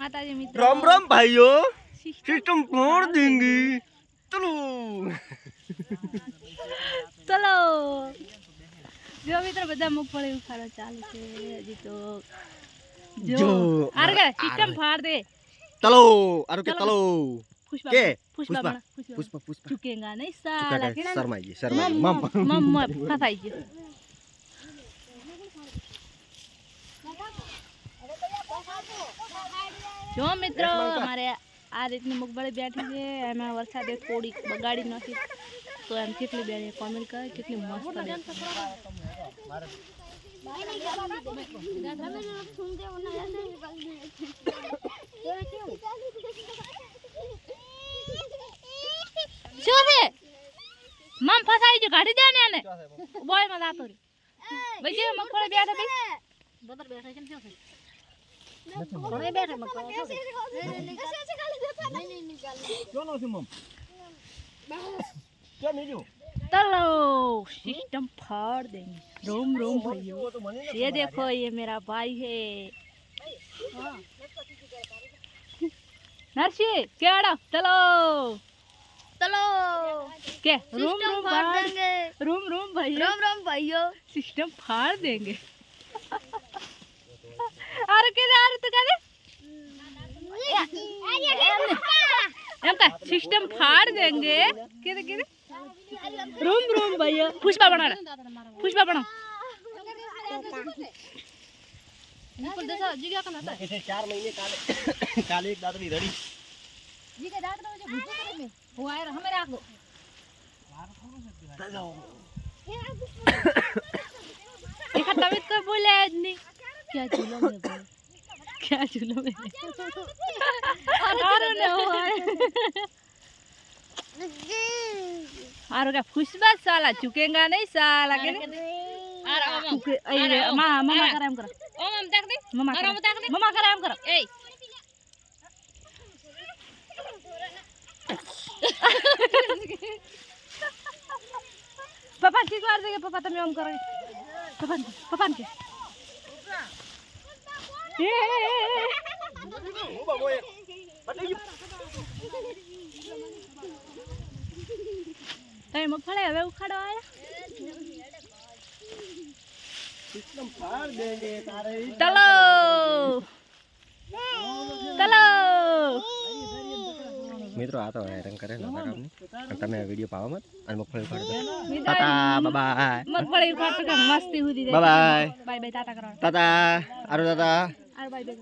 રામ રામ ભાઈઓ. સિસ્ટમ કોણ દેંગી ચલો. ચલો. જો મિત્રો બધા મગફળી ઉખાડો ચાલુ છે. હજી તો જો. આરે કે સિસ્ટમ ફાડ દે. ચલો. આરો કે ચલો. કે? પુષ્પા પુષ્પા. પુષ્પા ચુકેંગા નહીં સાલા શરમાઈ ગઈ શરમાઈ મમ મમ ફસાઈ ગઈ જો મિત્રો અમારે આ રીતની મગફળી બેઠી છે એમાં વરસાદે થોડીક બગાડી નથી તો એમ કેટલી બેન કોમેન્ટ કરે કેટલી મસ્ત. શું છે મમ ફસાઈ ગયો કાઢી દે ને એને બોયમાં જાતો રે ભાઈ જે મગફળી બેઠા क्यों ना क्या नहीं चलो सिस्टम फाड़ देंगे रोम रोम भाइयों ये देखो ये मेरा भाई है नरसी केड़ा चलो चलो के रूम रूम फाड़ देंगे रूम रूम भाइयों राम राम भाइयों सिस्टम फाड़ देंगे सिस्टम फाड़ देंगे। रूम रूम भैया। पुष्पा बना రూమ్ రూమ్ महीने काले काले एक दांत नहीं धड़ी जी के दांत ना मुझे भूखो करे में वो आए रहा मैं रख तो बोले आदमी। क्या झूला में भाई क्या झूला में अरे ना आरो क्या खुशबा साला झुकेगा नहीं साला के झुके अरे मामा मामा कराम करो ओम हम देख दे मामा अरे कराम हम देख दे मामा कराम करो ए पापा ठीक मार देंगे पापा तुम हम करोगे पापा पापा के ए, ए, ए, ए। તમે મગફળી હવે ઉખાડો આવ્યા ચલો. ચલો. મિત્રો આ તો હેરાન કરે નકારામની તમે આ વિડિયો પાવા મત અને મગફળી ઉખાડો તાતા બાય મગફળી ઉખાડતો કે મસ્તી સુધી બાય બાય બાય બાય તાતા કરો. તાતા આરો તાતા আর বাইরে